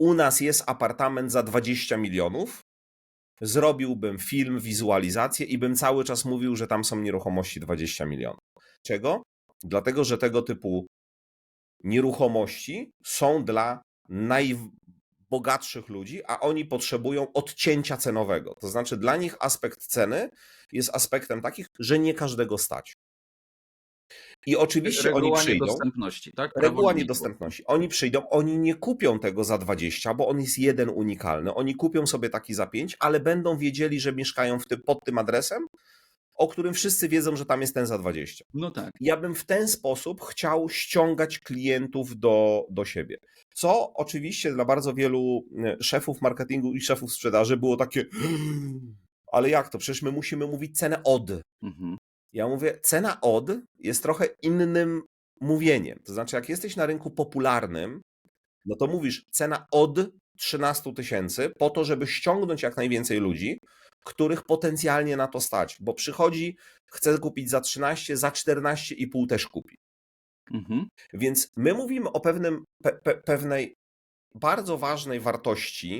u nas jest apartament za 20 milionów, zrobiłbym film, wizualizację i bym cały czas mówił, że tam są nieruchomości 20 milionów. Czego? Dlatego, że tego typu nieruchomości są dla najbogatszych ludzi, a oni potrzebują odcięcia cenowego. To znaczy, dla nich aspekt ceny jest aspektem takich, że nie każdego stać. I oczywiście Reguła oni przyjdą. niedostępności, tak? Prawo Reguła niedostępności. Oni przyjdą, oni nie kupią tego za 20, bo on jest jeden unikalny. Oni kupią sobie taki za 5, ale będą wiedzieli, że mieszkają w tym, pod tym adresem, o którym wszyscy wiedzą, że tam jest ten za 20. No tak. Ja bym w ten sposób chciał ściągać klientów do, do siebie. Co oczywiście dla bardzo wielu e, szefów marketingu i szefów sprzedaży było takie. Ale jak to? Przecież my musimy mówić cenę od. Mhm. Ja mówię, cena od jest trochę innym mówieniem. To znaczy, jak jesteś na rynku popularnym, no to mówisz cena od 13 tysięcy po to, żeby ściągnąć jak najwięcej ludzi, których potencjalnie na to stać, bo przychodzi, chce kupić za 13, za 14,5 też kupi. Mhm. Więc my mówimy o pewnym, pe, pe, pewnej bardzo ważnej wartości,